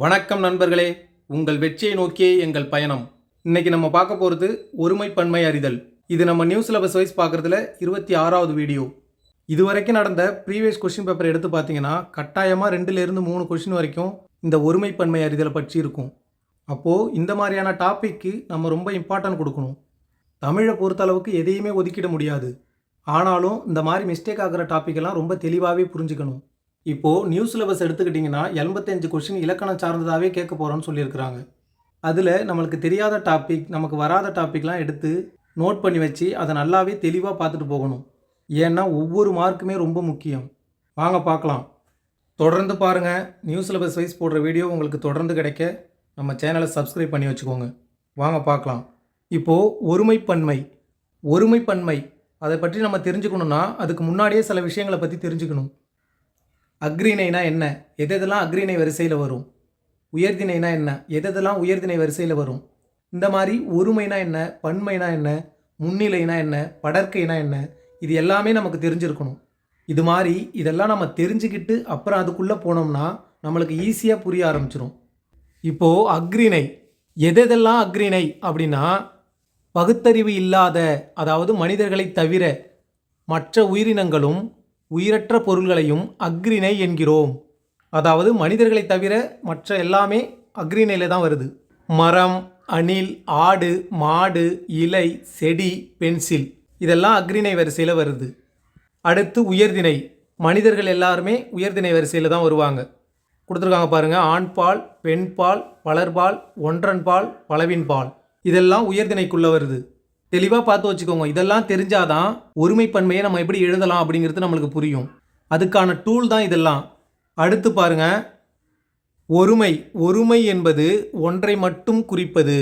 வணக்கம் நண்பர்களே. உங்கள் வெற்றியை நோக்கியே எங்கள் பயணம். இன்னைக்கு நம்ம பார்க்க போகிறது ஒருமைப்பன்மை அறிதல். இது நம்ம நியூ சிலபஸ் வைஸ் பார்க்குறதுல இருபத்தி ஆறாவது வீடியோ இதுவரைக்கும் நடந்த ப்ரீவியஸ் கொஷின் பேப்பர் எடுத்து பார்த்தீங்கன்னா கட்டாயமாக ரெண்டுலேருந்து மூணு கொஷின் வரைக்கும் இந்த ஒருமைப்பன்மை அறிதலை பற்றி இருக்கும். அப்போது இந்த மாதிரியான டாப்பிக்கு நம்ம ரொம்ப இம்பார்ட்டன்ட் கொடுக்கணும். தமிழை பொறுத்தளவுக்கு எதையுமே ஒதுக்கிட முடியாது. ஆனாலும் இந்த மாதிரி மிஸ்டேக் ஆகிற டாப்பிக்கெல்லாம் ரொம்ப தெளிவாகவே புரிஞ்சுக்கணும். இப்போது நியூ சிலபஸ் எடுத்துக்கிட்டிங்கன்னா எண்பத்தஞ்சு கொஷின் இலக்கணம் சார்ந்ததாகவே கேட்க போகிறோன்னு சொல்லியிருக்கிறாங்க. அதில் நம்மளுக்கு தெரியாத டாபிக் நமக்கு வராத டாபிக்லாம் எடுத்து நோட் பண்ணி வச்சு அதை நல்லாவே தெளிவாக பார்த்துட்டு போகணும். ஏன்னா ஒவ்வொரு மார்க்குமே ரொம்ப முக்கியம். வாங்க பார்க்கலாம். தொடர்ந்து பாருங்கள் நியூ சிலபஸ் வைஸ் போடுற வீடியோ உங்களுக்கு தொடர்ந்து கிடைக்க நம்ம சேனலை சப்ஸ்கிரைப் பண்ணி வச்சுக்கோங்க. வாங்க பார்க்கலாம். இப்போது ஒருமைப்பன்மை. ஒருமைப்பன்மை. அதை பற்றி நம்ம தெரிஞ்சுக்கணுன்னா அதுக்கு முன்னாடியே சில விஷயங்களை பற்றி தெரிஞ்சுக்கணும். அக்ரிணைனா என்ன? எதெதெல்லாம் எதெல்லாம் அக்ரிணை வரிசையில் வரும்? உயர்திணைனா என்ன? எதெதெல்லாம் எதெல்லாம் உயர்திணை வரிசையில் வரும்? இந்த மாதிரி ஒருமைனா என்ன? பன்மைனா என்ன? முன்னிலைனா என்ன? படற்கைனா என்ன? இது எல்லாமே நமக்கு தெரிஞ்சிருக்கணும். இது மாதிரி இதெல்லாம் நம்ம தெரிஞ்சுக்கிட்டு அப்புறம் அதுக்குள்ளே போனோம்னா நம்மளுக்கு ஈஸியாக புரிய ஆரம்பிச்சிடும் இப்போது அக்ரிணை எதெதெல்லாம் அக்ரிணை அப்படின்னா பகுத்தறிவு இல்லாத அதாவது மனிதர்களை தவிர மற்ற உயிரினங்களும் உயிரற்ற பொருள்களையும் அக்ரிணை என்கிறோம். அதாவது மனிதர்களை தவிர மற்ற எல்லாமே அக்ரிணையில் தான் வருது. மரம் அணில் ஆடு மாடு இலை செடி பென்சில் இதெல்லாம் அக்ரிணை வரிசையில் வருது. அடுத்து உயர்திணை. மனிதர்கள் எல்லாருமே உயர்திணை வரிசையில் தான் வருவாங்க. கொடுத்துருக்காங்க பாருங்கள் ஆண்பால் பெண்பால் வளர்பால் ஒன்றன்பால் பலவின்பால் இதெல்லாம் உயர்திணைக்குள்ளே வருது. தெளிவாக பார்த்து வச்சுக்கோங்க. இதெல்லாம் தெரிஞ்சாதான் ஒருமைப்பன்மையை நம்ம எப்படி எழுதலாம் அப்படிங்கிறது நம்மளுக்கு புரியும். அதுக்கான டூல் தான் இதெல்லாம். அடுத்து பாருங்க. ஒருமை. ஒருமை என்பது ஒன்றை மட்டும் குறிப்பது.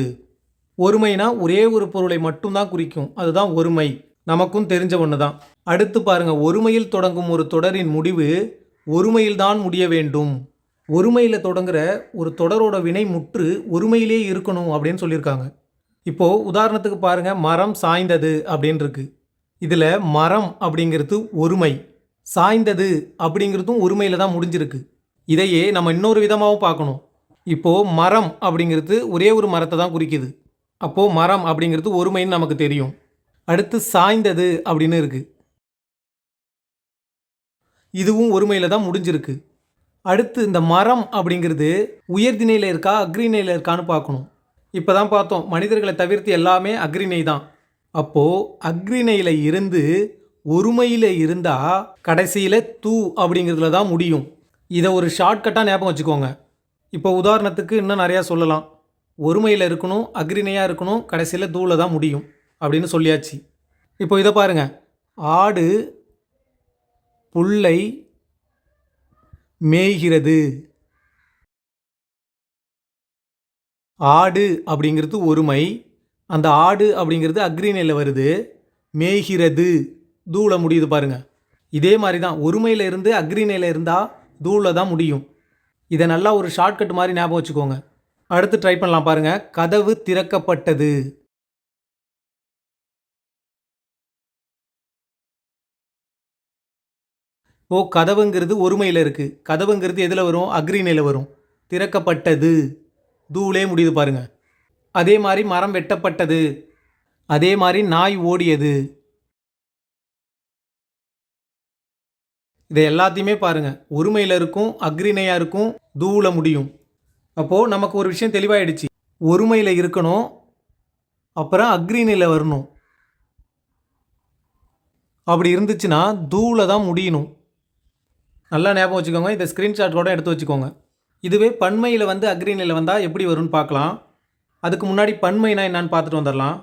ஒருமைனா ஒரே ஒரு பொருளை மட்டும்தான் குறிக்கும். அதுதான் ஒருமை. நமக்கும் தெரிஞ்ச ஒன்று தான் அடுத்து பாருங்கள் ஒருமையில் தொடங்கும் ஒரு தொடரின் முடிவு ஒருமையில்தான் முடிய வேண்டும். ஒருமையில் தொடங்குற ஒரு தொடரோட வினை முற்று ஒருமையிலே இருக்கணும் அப்படின்னு சொல்லியிருக்காங்க. இப்போது உதாரணத்துக்கு பாருங்கள் மரம் சாய்ந்தது அப்படின்னுருக்கு இதில் மரம் அப்படிங்கிறது ஒருமை. சாய்ந்தது அப்படிங்கிறதும் ஒருமையில் தான் முடிஞ்சிருக்கு. இதையே நம்ம இன்னொரு விதமாகவும் பார்க்கணும். இப்போது மரம் அப்படிங்கிறது ஒரே ஒரு மரத்தை தான் குறிக்குது. அப்போது மரம் அப்படிங்கிறது ஒருமைன்னு நமக்கு தெரியும். அடுத்து சாய்ந்தது அப்படின்னு இருக்குது இதுவும் ஒருமையில் தான் முடிஞ்சிருக்கு. அடுத்து இந்த மரம் அப்படிங்கிறது உயர்திணையில் இருக்கா அக்ரிணையில் இருக்கான்னு பார்க்கணும். இப்போ தான் பார்த்தோம். மனிதர்களை தவிர்த்து எல்லாமே அக்ரிணை தான் அப்போது அக்ரிணையில் இருந்து ஒருமையில் இருந்தால் கடைசியில் தூ அப்படிங்கிறதுல தான் முடியும். இதை ஒரு ஷார்ட்கட்டாக ஞாபகம் வச்சுக்கோங்க. இப்போ உதாரணத்துக்கு இன்னும் நிறையா சொல்லலாம். ஒருமையில் இருக்கணும் அக்ரிணையாக இருக்கணும் கடைசியில் தூவில் தான் முடியும் அப்படின்னு சொல்லியாச்சு. இப்போ இதை பாருங்கள் ஆடு புல்லை மேய்கிறது. ஆடு அப்படிங்கிறது ஒருமை அந்த ஆடு அப்படிங்கிறது அக்ரிணையில் வருது மேய்கிறது தூளை முடியுது பாருங்கள் இதே மாதிரி தான் ஒருமையில் இருந்து அக்ரிணையில் இருந்தால் தூளை தான் முடியும். இதை நல்லா ஒரு ஷார்ட்கட் மாதிரி ஞாபகம் வச்சுக்கோங்க. அடுத்து ட்ரை பண்ணலாம் பாருங்கள் கதவு திறக்கப்பட்டது. ஓ கதவுங்கிறது ஒருமையில் இருக்குது கதவுங்கிறது எதில் வரும்? அக்ரிணையில் வரும். திறக்கப்பட்டது. தூளே முடியுது பாருங்க. அதே மாதிரி மரம் வெட்டப்பட்டது. அதே மாதிரி நாய் ஓடியது. இதை எல்லாத்தையுமே பாருங்கள் ஒருமையில் இருக்கும் அக்ரிணையாக இருக்கும் தூவில் முடியும். அப்போது நமக்கு ஒரு விஷயம் தெளிவாயிடுச்சு. ஒருமையில் இருக்கணும் அப்புறம் அக்ரிணையில் வரணும். அப்படி இருந்துச்சுன்னா தூவில் தான் முடியணும். நல்லா ஞாபகம் வச்சுக்கோங்க. இதை ஸ்க்ரீன்ஷாட் கூட எடுத்து வச்சுக்கோங்க. இதுவே பன்மையில் வந்து அக்ரிணையில் வந்தால் எப்படி வரும்னு பார்க்கலாம். அதுக்கு முன்னாடி பன்மைனா என்னன்னு பார்த்துட்டு வந்துடலாம்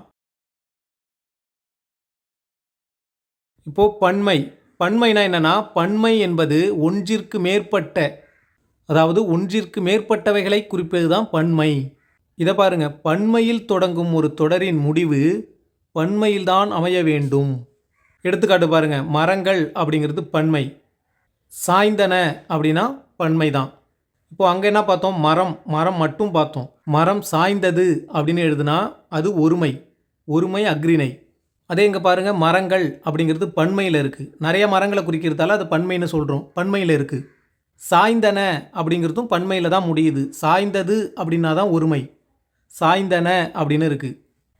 இப்போது பன்மை. பன்மைனா என்னன்னா பன்மை என்பது ஒன்றிற்கு மேற்பட்ட அதாவது ஒன்றிற்கு மேற்பட்டவைகளை குறிப்பது தான் பன்மை. இதை பாருங்க. பன்மையில் தொடங்கும் ஒரு தொடரின் முடிவு பன்மையில்தான் அமைய வேண்டும். எடுத்துக்காட்டு பாருங்க. மரங்கள் அப்படிங்கிறது பன்மை. சாய்ந்தன அப்படின்னா பன்மை தான் இப்போ அங்கே என்ன பார்த்தோம்? மரம். மரம் மட்டும் பார்த்தோம். மரம் சாய்ந்தது அப்படின்னு எழுதுனா அது ஒருமை. ஒருமை அக்ரிணை அதே இங்கே பாருங்கள் மரங்கள் அப்படிங்கிறது பன்மையில் இருக்குது நிறைய மரங்களை குறிக்கிறதால அது பன்மைன்னு சொல்கிறோம் பன்மையில் இருக்குது சாய்ந்தன அப்படிங்கிறதும் பன்மையில் தான் முடியுது. சாய்ந்தது அப்படின்னா தான் ஒருமை. சாய்ந்தன அப்படின்னு இருக்குது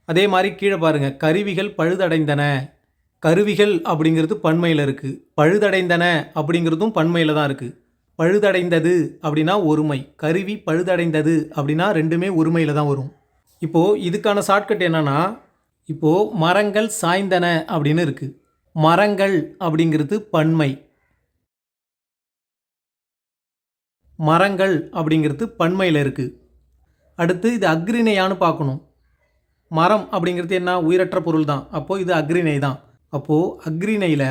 அதே மாதிரி கீழே பாருங்க கருவிகள் பழுதடைந்தன. கருவிகள் அப்படிங்கிறது பன்மையில் இருக்குது பழுதடைந்தன அப்படிங்கிறதும் பன்மையில் தான் இருக்குது பழுதடைந்தது அப்படின்னா ஒருமை. கருவி பழுதடைந்தது அப்படின்னா ரெண்டுமே ஒருமையில் தான் வரும். இப்போது இதுக்கான ஷார்ட்கட் என்னென்னா இப்போது மரங்கள் சாய்ந்தன அப்படின்னு இருக்குது மரங்கள் அப்படிங்கிறது பன்மை. மரங்கள் அப்படிங்கிறது பன்மையில் இருக்குது அடுத்து இது அக்ரிணையான்னு பார்க்கணும். மரம் அப்படிங்கிறது என்ன? உயிரற்ற பொருள் தான் அப்போது இது அக்ரிணை தான் அப்போது அக்ரிணையில்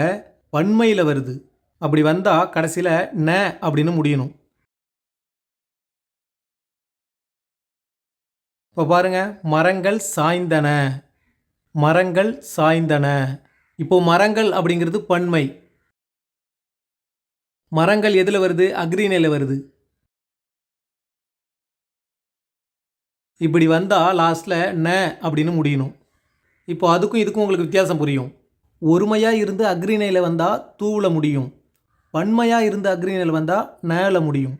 பன்மையில் வருது. அப்படி வந்தால் கடைசியில் ந அப்படின்னு முடியணும். இப்போ பாருங்க மரங்கள் சாய்ந்தன. மரங்கள் சாய்ந்தன. இப்போது மரங்கள் அப்படிங்கிறது பன்மை. மரங்கள் எதில் வருது? அக்ரிணையில் வருது. இப்படி வந்தால் லாஸ்ட்டில் ந அப்படின்னு முடியணும். இப்போ அதுக்கும் இதுக்கும் உங்களுக்கு வித்தியாசம் புரியும். ஒருமையாக இருந்து அக்ரிணையில் வந்தால் தூவில் முடியும். பன்மையாக இருந்த அக்ரிணையில் வந்தால் நேல முடியும்.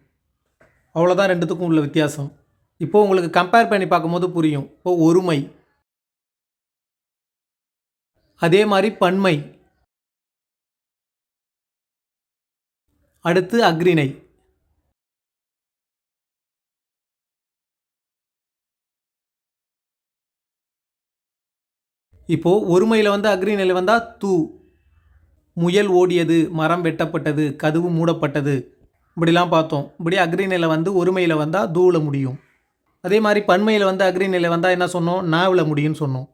அவ்வளோதான் ரெண்டுத்துக்கும் உள்ள வித்தியாசம். இப்போது உங்களுக்கு கம்பேர் பண்ணி பார்க்கும்போது புரியும். இப்போ ஒருமை. அதே மாதிரி பன்மை. அடுத்து அக்ரிணை. இப்போது ஒருமையில் வந்து அக்ரிணையில் வந்தால் தூ. முயல் ஓடியது மரம் வெட்டப்பட்டது கதவு மூடப்பட்டது. இப்படிலாம் பார்த்தோம். இப்படி அக்ரிணையில் வந்து ஒருமையில் வந்தால் தூவில் முடியும். அதே மாதிரி பன்மையில் வந்து அக்ரிணையில் வந்தால் என்ன சொன்னோம்? நாவில் முடியும்னு சொன்னோம்.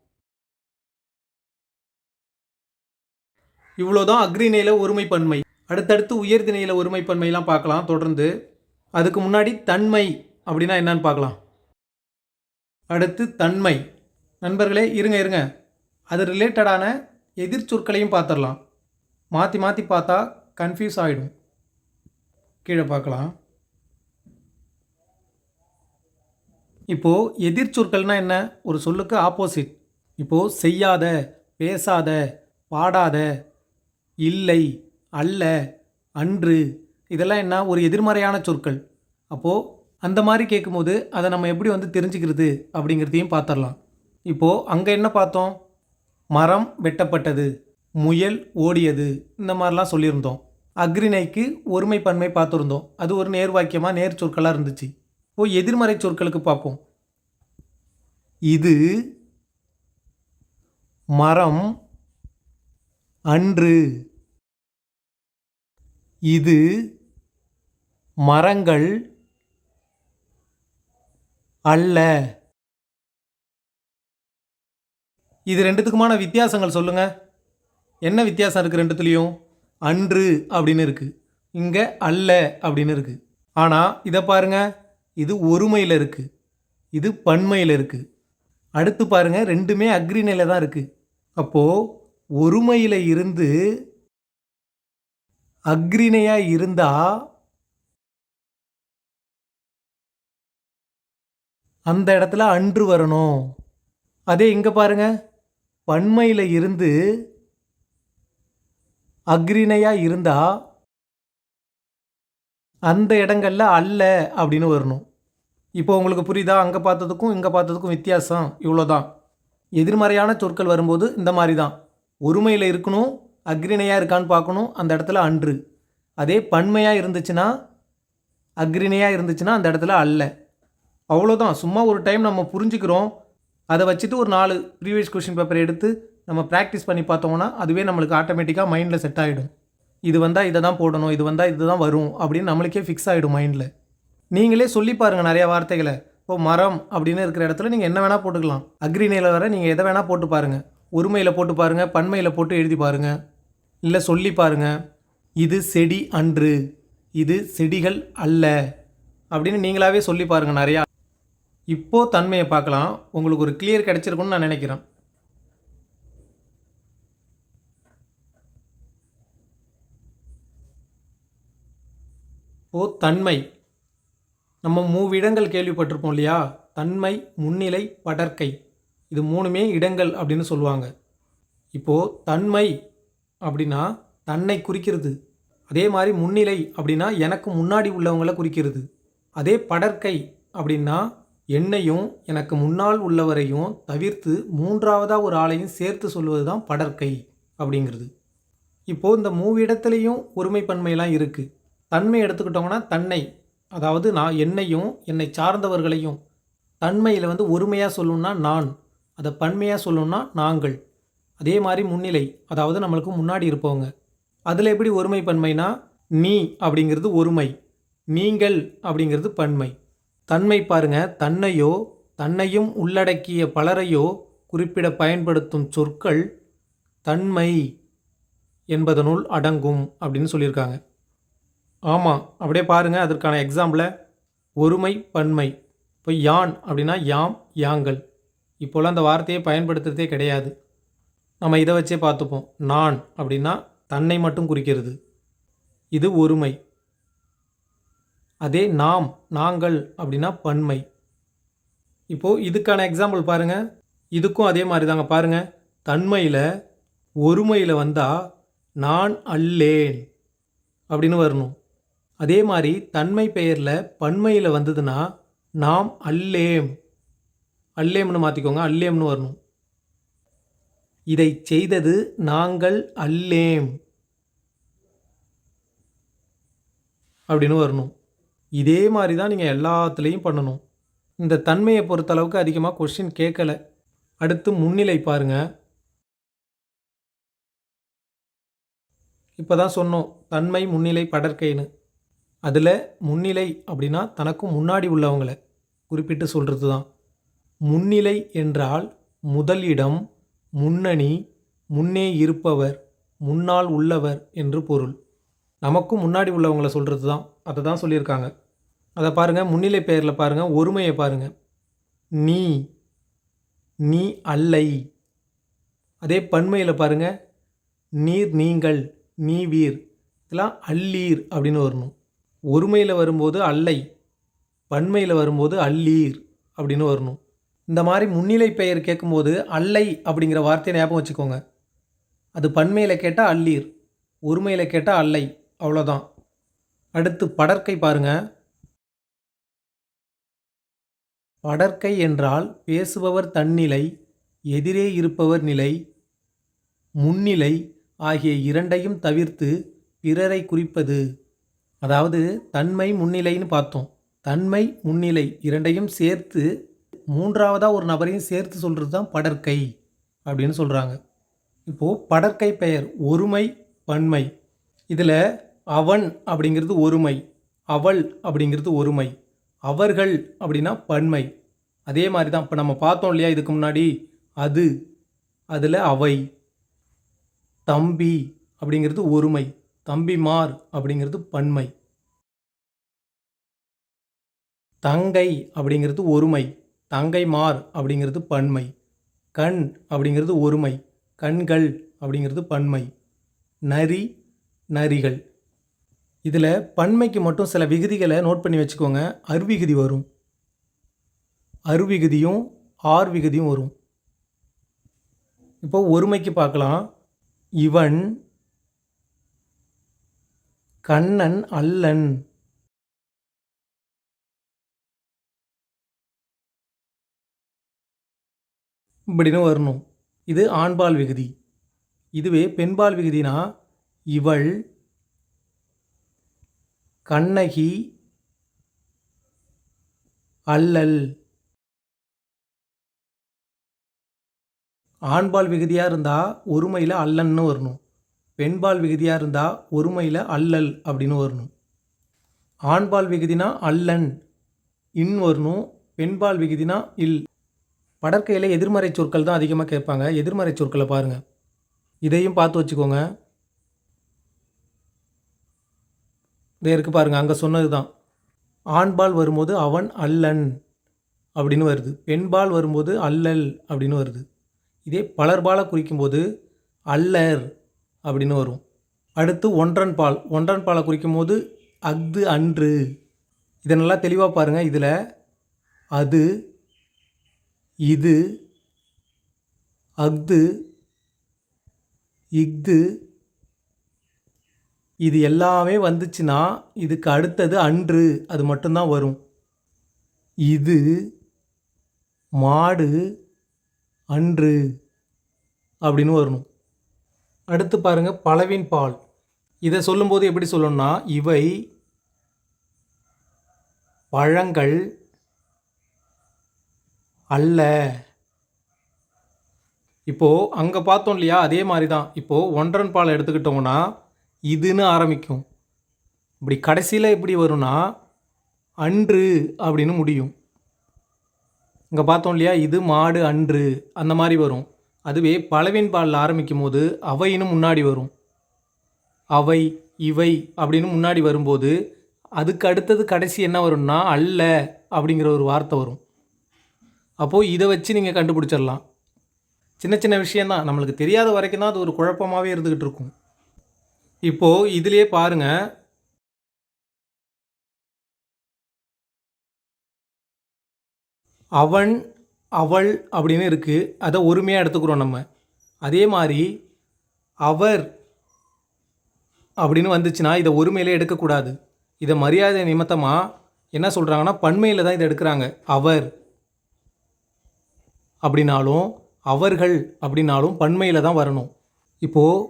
இவ்வளோதான் அக்ரிணையில் ஒருமை பன்மை. அடுத்தடுத்து உயர்திணையில் ஒருமை பன்மையெல்லாம் பார்க்கலாம் தொடர்ந்து. அதுக்கு முன்னாடி தன்மை அப்படின்னா என்னன்னு பார்க்கலாம். அடுத்து தன்மை. நண்பர்களே இருங்க இருங்க. அது ரிலேட்டடான எதிர்ச்சொற்களையும் பார்த்துடலாம். மாற்றி மாற்றி பார்த்தா கன்ஃபியூஸ் ஆகிடும் கீழே பார்க்கலாம். இப்போது எதிர்ச்சொற்கள்னால் என்ன? ஒரு சொல்லுக்கு ஆப்போசிட் இப்போது செய்யாத பேசாத பாடாத இல்லை அல்ல அன்று இதெல்லாம் என்ன? ஒரு எதிர்மறையான சொற்கள். அப்போது அந்த மாதிரி கேட்கும்போது அதை நம்ம எப்படி வந்து தெரிஞ்சுக்கிறது அப்படிங்கிறதையும் பார்த்துடலாம். இப்போது அங்கே என்ன பார்த்தோம்? மரம் வெட்டப்பட்டது. முயல் ஓடியது. இந்த மாதிரிலாம் சொல்லியிருந்தோம். அக்ரிணைக்கு ஒருமை பன்மை பார்த்துருந்தோம். அது ஒரு நேர்வாக்கியமாக நேர் சொற்களாக இருந்துச்சு. இப்போ எதிர்மறை சொற்களுக்கு பார்ப்போம். இது மரம் அன்று. இது மரங்கள் அல்ல. இது ரெண்டுத்துக்குமான வித்தியாசங்கள் சொல்லுங்கள் என்ன வித்தியாசம் இருக்குது ரெண்டுத்துலேயும்? அன்று அப்படின்னு இருக்குது இங்கே அல்ல அப்படின்னு இருக்குது ஆனால் இதை பாருங்க. இது ஒருமையில் இருக்குது இது பன்மையில் இருக்குது அடுத்து பாருங்கள் ரெண்டுமே அக்ரிணையில் தான் இருக்குது அப்போது ஒருமையில் இருந்து அக்ரிணையாக இருந்தால் அந்த இடத்துல அன்று வரணும். அதே இங்கே பாருங்க. பன்மையில் இருந்து அக்ரிணையாக இருந்தால் அந்த இடங்கள்ல அல்ல அப்படின்னு வரணும். இப்போ உங்களுக்கு புரியுதா? அங்கே பார்த்ததுக்கும் இங்கே பார்த்ததுக்கும் வித்தியாசம் இவ்வளோதான். எதிர்மறையான சொற்கள் வரும்போது இந்த மாதிரி தான் ஒருமையில் இருக்கணும் அக்ரிணையாக இருக்கான்னு பார்க்கணும் அந்த இடத்துல அன்று. அதே பன்மையாக இருந்துச்சுன்னா அக்ரிணையாக இருந்துச்சுன்னா அந்த இடத்துல அல்ல. அவ்வளோதான். சும்மா ஒரு டைம் நம்ம புரிஞ்சுக்கிறோம். அதை வச்சுட்டு ஒரு நாலு ப்ரீவியஸ் கொஷின் பேப்பர் எடுத்து நம்ம ப்ராக்டிஸ் பண்ணி பார்த்தோம்னா அதுவே நம்மளுக்கு ஆட்டோமேட்டிக்காக மைண்டில் செட் ஆகிடும் இது வந்தால் இதை தான் போடணும் இது வந்தால் இது தான் வரும் அப்படின்னு நம்மளுக்கே ஃபிக்ஸ் ஆகிடும் மைண்டில் நீங்களே சொல்லி பாருங்கள் நிறையா வார்த்தைகளை. இப்போ மரம் அப்படின்னு இருக்கிற இடத்துல நீங்கள் என்ன வேணால் போட்டுக்கலாம். அக்ரிணையில் வர நீங்கள் எதை வேணால் போட்டு பாருங்கள் ஒருமையில் போட்டு பாருங்கள் பன்மையில் போட்டு எழுதி பாருங்கள் இல்லை சொல்லி பாருங்கள் இது செடி அன்று இது செடிகள் அல்ல அப்படின்னு நீங்களாவே சொல்லி பாருங்கள் நிறையா. இப்போது தன்மையை பார்க்கலாம். உங்களுக்கு ஒரு கிளியர் கிடச்சிருக்குன்னு நான் நினைக்கிறேன். ஓ தன்மை. நம்ம மூவிடங்கள் கேள்விப்பட்டிருப்போம் இல்லையா? தன்மை முன்னிலை படர்க்கை இது மூணுமே இடங்கள் அப்படின்னு சொல்லுவாங்க. இப்போது தன்மை அப்படின்னா தன்னை குறிக்கிறது. அதே மாதிரி முன்னிலை அப்படின்னா எனக்கு முன்னாடி உள்ளவங்களை குறிக்கிறது. அதே படற்கை அப்படின்னா என்னையும் எனக்கு முன்னால் உள்ளவரையும் தவிர்த்து மூன்றாவதாக ஒரு ஆளையும் சேர்த்து சொல்வது தான் படற்கை அப்படிங்கிறது. இப்போது இந்த மூவிடத்துலேயும் ஒருமைப்பன்மையெல்லாம் இருக்குது தன்மை எடுத்துக்கிட்டோம்னா தன்னை அதாவது நான் என்னையும் என்னை சார்ந்தவர்களையும் தன்மையில் வந்து ஒருமையாக சொல்லணும்னா நான் அதை பன்மையாக சொல்லணும்னா நாங்கள். அதே மாதிரி முன்னிலை அதாவது நம்மளுக்கு முன்னாடி இருப்பவங்க. அதில் எப்படி ஒருமை பன்மைனா நீ அப்படிங்கிறது ஒருமை நீங்கள் அப்படிங்கிறது பன்மை. தன்மை பாருங்க தன்னையோ தன்னையும் உள்ளடக்கிய பலரையோ குறிப்பிட பயன்படுத்தும் சொற்கள் தன்மை என்பதனுள் அடங்கும் அப்படின்னு சொல்லியிருக்காங்க. ஆமாம் அப்படியே பாருங்கள் அதற்கான எக்ஸாம்பிளை ஒருமை பன்மை. இப்போ யான் அப்படின்னா யாம் யாங்கள். இப்போல்லாம் அந்த வார்த்தையை பயன்படுத்துகிறதே கிடையாது. நம்ம இதை வச்சே பார்த்துப்போம். நான் அப்படின்னா தன்னை மட்டும் குறிக்கிறது. இது ஒருமை. அதே நாம் நாங்கள் அப்படின்னா பன்மை. இப்போது இதுக்கான எக்ஸாம்பிள் பாருங்கள் இதுக்கும் அதே மாதிரி தாங்க பாருங்கள் தன்மையில் ஒருமையில் வந்தால் நான் அல்லேன் அப்படின்னு வரணும். அதே மாதிரி தன்மை பெயரில் பன்மையில் வந்ததுன்னா நாம் அல்லேம். அல்லேம்னு மாற்றிக்கோங்க அல்லேம்னு வரணும். இதை செய்தது நாங்கள் அல்லேம். அப்படின்னு வரணும். இதே மாதிரி தான் நீங்கள் எல்லாத்துலேயும் பண்ணணும். இந்த தன்மையை பொறுத்தளவுக்கு அதிகமாக கொஷின் கேட்கல அடுத்து முன்னிலை பாருங்கள் இப்போ தான் சொன்னோம் தன்மை முன்னிலை படற்கைன்னு. அதில் முன்னிலை அப்படின்னா தனக்கும் முன்னாடி உள்ளவங்கள குறிப்பிட்டு சொல்கிறது தான் முன்னிலை என்றால் முதல் இடம் முன்னணி முன்னே இருப்பவர் முன்னால் உள்ளவர் என்று பொருள். நமக்கும் முன்னாடி உள்ளவங்களை சொல்கிறது தான் அதை தான் சொல்லியிருக்காங்க. அதை பாருங்கள் முன்னிலை பெயரில் பாருங்கள் ஒருமையை பாருங்கள் நீ நீ அல்லை. அதே பன்மையில் பாருங்கள் நீர் நீங்கள் நீ வீர் இதெல்லாம் அல்லீர் அப்படின்னு வரணும். ஒருமையில் வரும்போது அல்லை பன்மையில் வரும்போது அல்லீர் அப்படின்னு வரணும். இந்த மாதிரி முன்னிலை பெயர் கேட்கும்போது அல்லை அப்படிங்கிற வார்த்தையை ஞாபகம் வச்சுக்கோங்க. அது பன்மையில் கேட்டால் அல்லீர் ஒருமையில் கேட்டால் அல்லை அவ்வளோதான் அடுத்து படற்கை பாருங்க. படற்கை என்றால் பேசுபவர் தன்னிலை எதிரே இருப்பவர் நிலை முன்னிலை ஆகிய இரண்டையும் தவிர்த்து பிறரை குறிப்பது. அதாவது தன்மை முன்னிலைன்னு பார்த்தோம். தன்மை முன்னிலை இரண்டையும் சேர்த்து மூன்றாவதாக ஒரு நபரையும் சேர்த்து சொல்கிறது தான் படற்கை அப்படின்னு சொல்கிறாங்க இப்போது படற்கை பெயர் ஒருமை பன்மை. இதில் அவன் அப்படிங்கிறது ஒருமை அவள் அப்படிங்கிறது ஒருமை அவர்கள் அப்படின்னா பன்மை. அதே மாதிரி தான் இப்போ நம்ம பார்த்தோம் இல்லையா இதுக்கு முன்னாடி? அது அதில் அவை தம்பி அப்படிங்கிறது ஒருமை. தம்பிமார் அப்படிங்கிறது பன்மை. தங்கை அப்படிங்கிறது ஒருமை. தங்கைமார் அப்படிங்கிறது பன்மை. கண் அப்படிங்கிறது ஒருமை. கண்கள் அப்படிங்கிறது பன்மை. நரி நரிகள். இதில் பன்மைக்கு மட்டும் சில விகுதிகளை நோட் பண்ணி வச்சுக்கோங்க. அருவிகுதி வரும். அருவிகுதியும் ஆர் விகுதியும் வரும். இப்போ ஒருமைக்கு பார்க்கலாம். இவன் கண்ணன் அல்லன். இப்படின்னு வரணும். இது ஆண்பால் விகுதி. இதுவே பெண்பால் விகுதினா இவள் கண்ணகி அல்லல். ஆண்பால் விகுதியாக இருந்தால் ஒருமையில் அல்லன்னு வரணும். பெண்பால் விகுதியாக இருந்தால் ஒருமையில் அல்லல் அப்படின்னு வரணும். ஆண்பால் விகுதினா அல்லன் இன் வரணும். பெண்பால் விகுதினா இல். படற்கையில் எதிர்மறை சொற்கள் தான் அதிகமாக கேட்பாங்க. எதிர்மறை சொற்களை பாருங்கள் இதையும் பார்த்து வச்சுக்கோங்க. இதே இருக்குது பாருங்கள் அங்கே சொன்னது தான் ஆண்பால் வரும்போது அவன் அல்லன் அப்படின்னு வருது. பெண்பால் வரும்போது அல்லல் அப்படின்னு வருது. இதே பலர்பாலை குறிக்கும்போது அல்லர் அப்படின்னு வரும். அடுத்து ஒன்றன் பால். ஒன்றன் பாலை குறிக்கும் போது அஃது அன்று. இதை நல்லா தெளிவாக பாருங்கள் இதில் அது இது அஃது இஃது. இது எல்லாமே வந்துச்சுன்னா இதுக்கு அடுத்தது அன்று. அது மட்டும்தான் வரும். இது மாடு அன்று அப்படின்னு வரணும். அடுத்து பாருங்கள் பலவின் பால். இதை சொல்லும்போது எப்படி சொல்லணும்னா இவை பழங்கள் அல்ல. இப்போது அங்கே பார்த்தோம் இல்லையா அதே மாதிரி தான் இப்போது ஒன்றன் பால் எடுத்துக்கிட்டோம்னா இதுன்னு ஆரம்பிக்கும். இப்படி கடைசியில் எப்படி வரும்னா அன்று அப்படின்னு முடியும். இங்கே பார்த்தோம் இல்லையா இது மாடு அன்று அந்த மாதிரி வரும். அதுவே பலவின் பாலில் ஆரம்பிக்கும் போது அவைன்னு முன்னாடி வரும். அவை இவை அப்படின்னு முன்னாடி வரும்போது அதுக்கு அடுத்தது கடைசி என்ன வரும்னா அல்ல அப்படிங்கிற ஒரு வார்த்தை வரும். அப்போது இதை வச்சு நீங்கள் கண்டுபிடிச்சிடலாம். சின்ன சின்ன விஷயந்தான் நம்மளுக்கு தெரியாத வரைக்கும் தான் அது ஒரு குழப்பமாகவே இருந்துக்கிட்டு இருக்கும். இப்போது இதுலேயே பாருங்கள் அவன் அவள் அப்படின்னு இருக்குது அதை ஒருமையாக எடுத்துக்கிறோம் நம்ம. அதே மாதிரி அவர் அப்படின்னு வந்துச்சுன்னா இதை ஒருமையிலே எடுக்கக்கூடாது. இதை மரியாதை நிமித்தமாக என்ன சொல்கிறாங்கன்னா பன்மையில் தான் இதை எடுக்கிறாங்க. அவர் அப்படின்னாலும் அவர்கள் அப்படின்னாலும் பன்மையில் தான் வரணும். இப்போது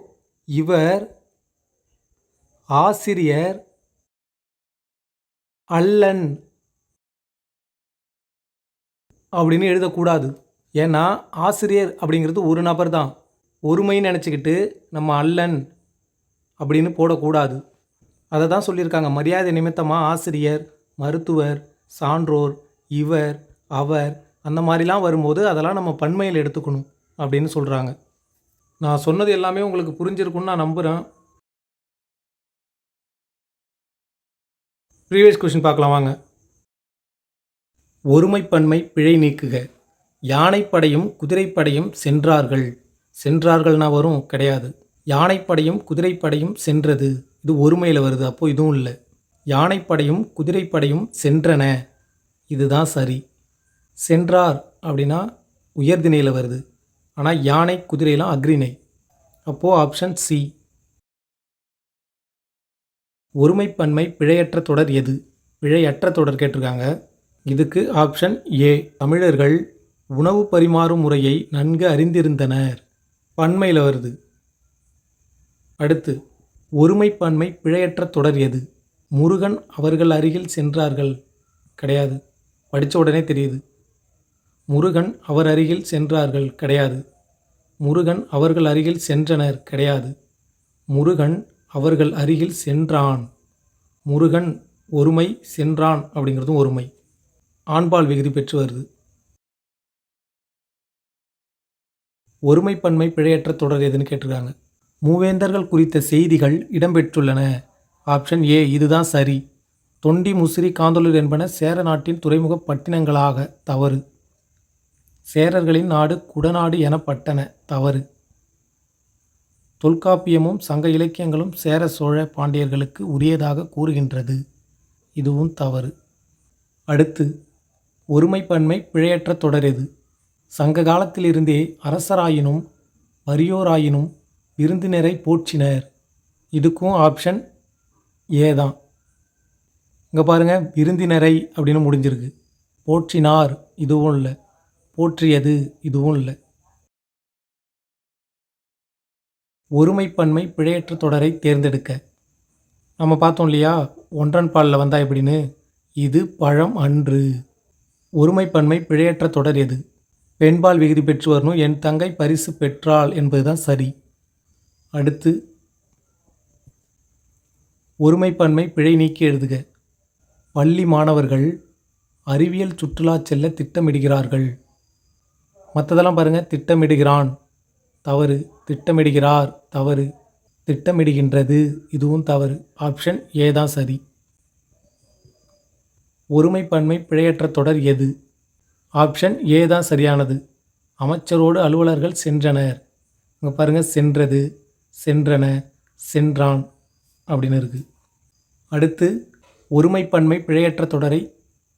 இவர் ஆசிரியர் அல்லன் அப்படின்னு எழுதக்கூடாது. ஏன்னா ஆசிரியர் அப்படிங்கிறது ஒரு நபர் தான். ஒருமைன்னு நினச்சிக்கிட்டு நம்ம அல்லன் அப்படின்னு போடக்கூடாது. அதை தான் சொல்லியிருக்காங்க. மரியாதை நிமித்தமாக ஆசிரியர் மருத்துவர் சான்றோர் இவர் அவர் அந்த மாதிரிலாம் வரும்போது அதெல்லாம் நம்ம பன்மையில் எடுத்துக்கணும் அப்படின்னு சொல்கிறாங்க நான் சொன்னது எல்லாமே உங்களுக்கு புரிஞ்சிருக்குன்னு நான் நம்புகிறேன் ப்ரீவியஸ் கொஷின் பார்க்கலாம் வாங்க. ஒருமைப்பன்மை பிழை நீக்குக. யானைப்படையும் குதிரைப்படையும் சென்றார்கள். சென்றார்கள்னா வரும் கிடையாது. யானைப்படையும் குதிரைப்படையும் சென்றது. இது ஒருமையில் வருது. அப்போது இதுவும் இல்லை. யானைப்படையும் குதிரைப்படையும் சென்றன. இதுதான் சரி. சென்றார் அப்படின்னா உயர்திணையில் வருது. ஆனால் யானை குதிரையெல்லாம் அக்ரிணை அப்போது ஆப்ஷன் சி ஒருமைப்பன்மை பிழையற்ற தொடர் எது? பிழையற்ற தொடர் கேட்டிருக்காங்க. இதுக்கு ஆப்ஷன் ஏ. தமிழர்கள் உணவு பரிமாறும் முறையை நன்கு அறிந்திருந்தனர். பன்மையில் வருது. அடுத்து ஒருமைப்பன்மை பிழையற்ற தொடர் எது? முருகன் அவர்கள் அருகில் சென்றார்கள். கிடையாது. படித்த உடனே தெரியுது. முருகன் அவர் அருகில் சென்றார்கள். கிடையாது. முருகன் அவர்கள் அருகில் சென்றனர். கிடையாது. முருகன் அவர்கள் அருகில் சென்றான். முருகன் ஒருமை சென்றான் அப்படிங்கிறதும் ஒருமை. ஆண்பால் விகுதி பெற்று வருது. ஒருமைப்பன்மை பிழையற்ற தொடர் எதுன்னு கேட்டிருக்காங்க. மூவேந்தர்கள் குறித்த செய்திகள் இடம்பெற்றுள்ளன. ஆப்ஷன் ஏ இதுதான் சரி. தொண்டி முசிறி காந்தலூர் என்பன சேர நாட்டின் துறைமுக பட்டினங்களாக தவறு. சேரர்களின் நாடு குடநாடு எனப்பட்டன தவறு. தொல்காப்பியமும் சங்க இலக்கியங்களும் சேர சோழ பாண்டியர்களுக்கு உரியதாக கூறுகின்றது. இதுவும் தவறு. அடுத்து ஒருமைப்பன்மை பிழையற்ற தொடர் இது சங்க காலத்திலிருந்தே அரசராயினும் வறியோராயினும் விருந்தினரை போற்றினர். இதுக்கும் ஆப்ஷன் ஏ தான். இங்கே பாருங்கள் விருந்தினரை அப்படின்னு முடிஞ்சிருக்கு. போற்றினார் இதுவும் இல்லை. போற்றியது இதுவும் இல்லை. ஒருமைப்பன்மை பிழையற்ற தொடரை தேர்ந்தெடுக்க. நம்ம பார்த்தோம் இல்லையா? ஒன்றன் பாலில் வந்தால் எப்படின்னு? இது பழம் அன்று. ஒருமைப்பன்மை பிழையற்ற தொடர் எது? பெண்பால் விகுதி பெற்று வரணும் என் தங்கை பரிசு பெற்றாள் என்பதுதான் சரி. அடுத்து ஒருமைப்பன்மை பிழை நீக்கி எழுதுக. பள்ளி மாணவர்கள் அறிவியல் சுற்றுலா செல்ல திட்டமிடுகிறார்கள். மற்றதெல்லாம் பாருங்கள் திட்டமிடுகிறான். தவறு திட்டமிடுகிறார் தவறு திட்டமிடுகின்றது இதுவும் தவறு. ஆப்ஷன் ஏ தான் சரி. ஒருமைப்பன்மை பிழையற்ற தொடர் எது? ஆப்ஷன் ஏ தான் சரியானது. அமைச்சரோடு அலுவலர்கள் சென்றனர். இங்கே பாருங்கள் சென்றது சென்றன சென்றான் அப்படின்னு இருக்குது அடுத்து ஒருமைப்பன்மை பிழையற்ற தொடரை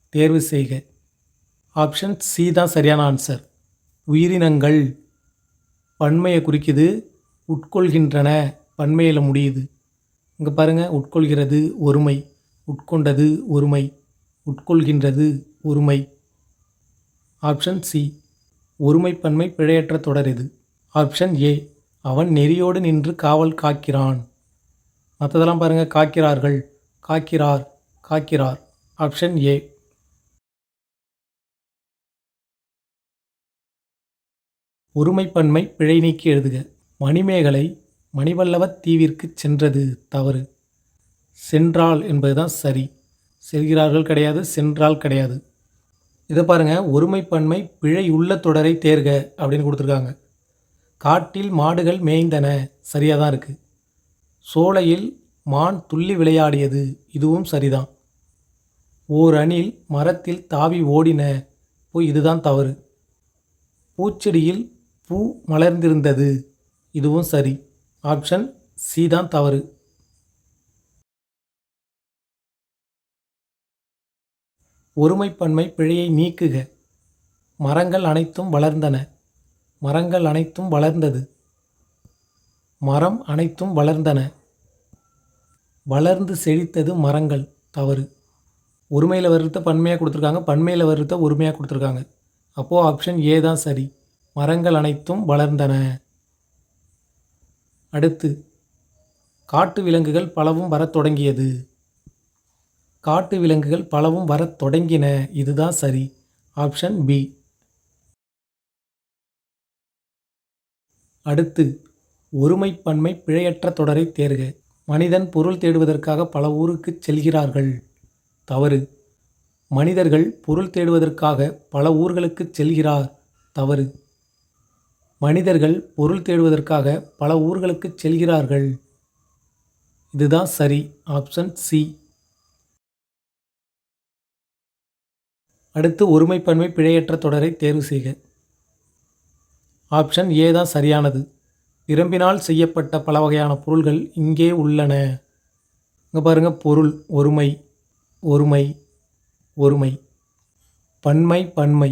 தேர்வு செய்க. ஆப்ஷன் சி தான் சரியான ஆன்சர். உயிரினங்கள். பன்மையை குறிக்குது உட்கொள்கின்றன பன்மையில் முடியுது. இங்கே பாருங்கள் உட்கொள்கிறது ஒருமை உட்கொண்டது ஒருமை. உட்கொள்கின்றது ஒருமை ஆப்ஷன் சி ஒருமைப்பன்மை பிழையற்ற தொடர் இது. ஆப்ஷன் ஏ அவன் நெறியோடு நின்று காவல் காக்கிறான். மற்றதெல்லாம் பாருங்கள் காக்கிறார்கள். காக்கிறார் காக்கிறார். ஆப்ஷன் ஏ ஒருமைப்பன்மை பிழை நீக்கி எழுதுக. மணிமேகலை மணிவல்லவத் தீவிற்கு சென்றது தவறு. சென்றால் என்பதுதான் சரி. செல்கிறார்கள் கிடையாது சென்றால் கிடையாது. இதை பாருங்கள் ஒருமைப்பன்மை பிழை உள்ள தொடரை தேர்க அப்படின்னு கொடுத்துருக்காங்க. காட்டில் மாடுகள் மேய்ந்தன சரியாக தான் இருக்குது சோலையில் மான் துள்ளி விளையாடியது இதுவும் சரிதான். ஓர் அணில் மரத்தில் தாவி ஓடின போய் இதுதான் தவறு. பூச்செடியில் பூ மலர்ந்திருந்தது இதுவும் சரி. ஆப்ஷன் சி தான் தவறு. ஒருமைப்பன்மை பிழையை நீக்குக. மரங்கள் அனைத்தும் வளர்ந்தன. மரங்கள் அனைத்தும் வளர்ந்தது. மரம் அனைத்தும் வளர்ந்தன. வளர்ந்து செழித்தது மரங்கள். தவறு. ஒருமையில் வருத்த பன்மையாக கொடுத்துருக்காங்க. பன்மையில் வருத்த ஒருமையாக கொடுத்துருக்காங்க. அப்போது ஆப்ஷன் ஏ தான் சரி. மரங்கள் அனைத்தும் வளர்ந்தன. அடுத்து காட்டு விலங்குகள் பலவும் வரத் தொடங்கியது. காட்டு விலங்குகள் பலவும் வரத் தொடங்கின. இதுதான் சரி. Option B. அடுத்து ஒருமைப்பன்மை பிழையற்ற தொடரை தேர்க. மனிதன் பொருள் தேடுவதற்காக பல ஊருக்குச் செல்கிறார்கள். தவறு. மனிதர்கள் பொருள் தேடுவதற்காக பல ஊர்களுக்குச் செல்கிறார். தவறு. மனிதர்கள் பொருள் தேடுவதற்காக பல ஊர்களுக்குச் செல்கிறார்கள். இதுதான் சரி. Option C. அடுத்து ஒருமைப்பன்மை பிழையற்ற தொடரை தேர்வு செய்க. ஆப்ஷன் ஏ தான் சரியானது. இரும்பினால் செய்யப்பட்ட பல வகையான பொருள்கள் இங்கே உள்ளன. இங்கே பாருங்கள் பொருள் ஒருமை ஒருமை ஒருமை. பன்மை பன்மை.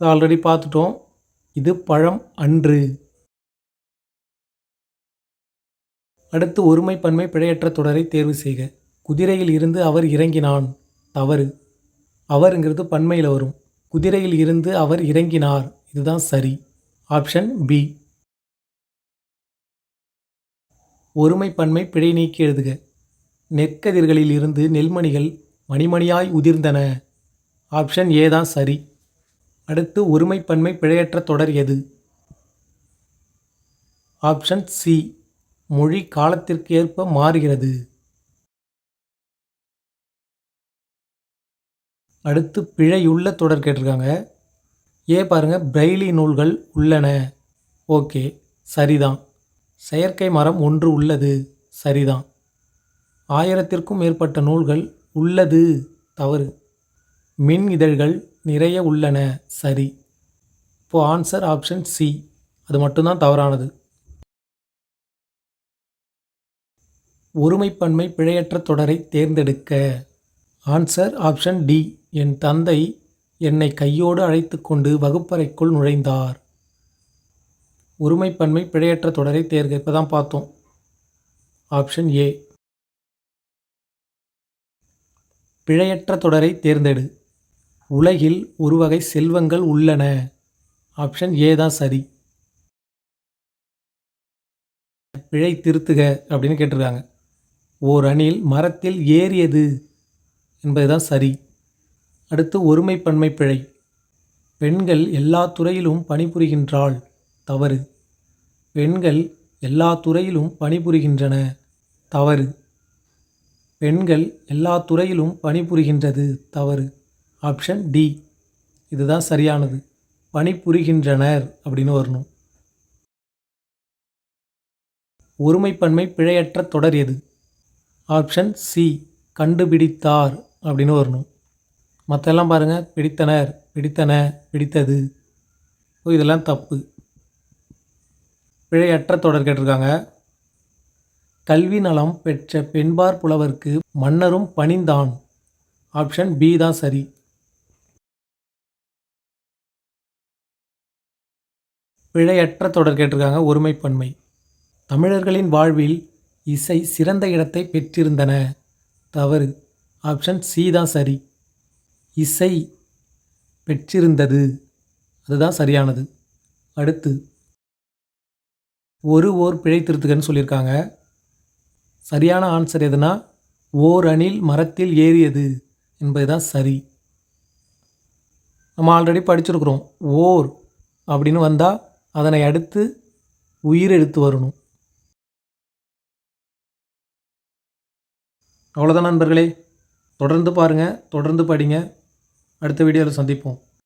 ஆல்ரெடி பார்த்துட்டோம். இது பழம் அன்று. அடுத்து ஒருமை பன்மை பிழையற்ற தொடரை தேர்வு செய்க. குதிரையில் இருந்து அவர் இறங்கினான். தவறு. அவருங்கிறது பன்மையில் வரும். குதிரையில் இருந்து அவர் இறங்கினார். இதுதான் சரி. ஆப்ஷன் பி ஒருமை பன்மை பிழை நீக்கி எழுதுக. நெற்கதிர்களில் இருந்து நெல்மணிகள் மணிமணியாய் உதிர்ந்தன. ஆப்ஷன் ஏ தான் சரி. அடுத்து ஒருமைப்பன்மை பிழையற்ற தொடர் எது? ஆப்ஷன் சி மொழி காலத்திற்கு ஏற்ப மாறுகிறது. அடுத்து பிழையுள்ள தொடர் கேட்டிருக்காங்க. ஏ பாருங்க பிரெய்லி நூல்கள் உள்ளன. ஓகே சரிதான். செயற்கை மரம் ஒன்று உள்ளது சரிதான். ஆயிரத்திற்கும் மேற்பட்ட நூல்கள் உள்ளது தவறு. மின் இதழ்கள் நிறைய உள்ளன சரி. இப்போது ஆன்சர் ஆப்ஷன் சி. அது மட்டும்தான் தவறானது. ஒருமைப்பன்மை பிழையற்ற தொடரை தேர்ந்தெடுக்க. ஆன்சர் ஆப்ஷன் டி என் தந்தை என்னை கையோடு அழைத்து கொண்டு வகுப்பறைக்குள் நுழைந்தார். ஒருமைப்பன்மை பிழையற்ற தொடரை தேர்க இப்போ தான் பார்த்தோம். ஆப்ஷன் ஏ பிழையற்ற தொடரை தேர்ந்தெடு. உலகில் ஒரு வகை செல்வங்கள் உள்ளன. ஆப்ஷன் ஏ தான் சரி. பிழை திருத்துக அப்படின்னு கேட்டிருக்காங்க. ஓர் அணில் மரத்தில் ஏறியது. என்பதுதான் சரி. அடுத்து ஒருமைப்பன்மை பிழை. பெண்கள் எல்லா துறையிலும் பணிபுரிகின்றாள். தவறு. பெண்கள் எல்லா துறையிலும் பணிபுரிகின்றன. தவறு. பெண்கள் எல்லா துறையிலும் பணிபுரிகின்றது. தவறு. Option D. இதுதான் சரியானது. பணிபுரிகின்றனர் அப்படின்னு வரணும். ஒருமைப்பன்மை பிழையற்ற தொடர் எது? Option C. கண்டுபிடித்தார். அப்படின்னு வரணும். மற்றெல்லாம் பாருங்கள் பிடித்தனர் பிடித்தன பிடித்தது. ஓ இதெல்லாம் தப்பு. பிழையற்ற தொடர் கேட்டிருக்காங்க. கல்வி நலம் பெற்ற பெண்பார் புலவர்க்கு மன்னரும் பணிந்தான். ஆப்ஷன் பி தான் சரி. பிழையற்ற தொடர் கேட்டிருக்காங்க ஒருமைப்பன்மை தமிழர்களின் வாழ்வில் இசை சிறந்த இடத்தை பெற்றிருந்தன. தவறு. ஆப்ஷன் சி தான் சரி. இசை பெற்றிருந்தது. அதுதான் சரியானது. அடுத்து ஒரு ஓர் பிழை திருத்துகன்னு சொல்லியிருக்காங்க. சரியான ஆன்சர் எதுனா ஓர் அணில் மரத்தில் ஏறியது என்பது தான் சரி. நம்ம ஆல்ரெடி படிச்சிருக்கிறோம். ஓர் அப்படின்னு வந்தால் அதனை அடுத்து உயிர் எடுத்து வரணும். அவ்வளோதான் நண்பர்களே. தொடர்ந்து பாருங்கள் தொடர்ந்து படிங்க. அடுத்த வீடியோவில் சந்திப்போம்.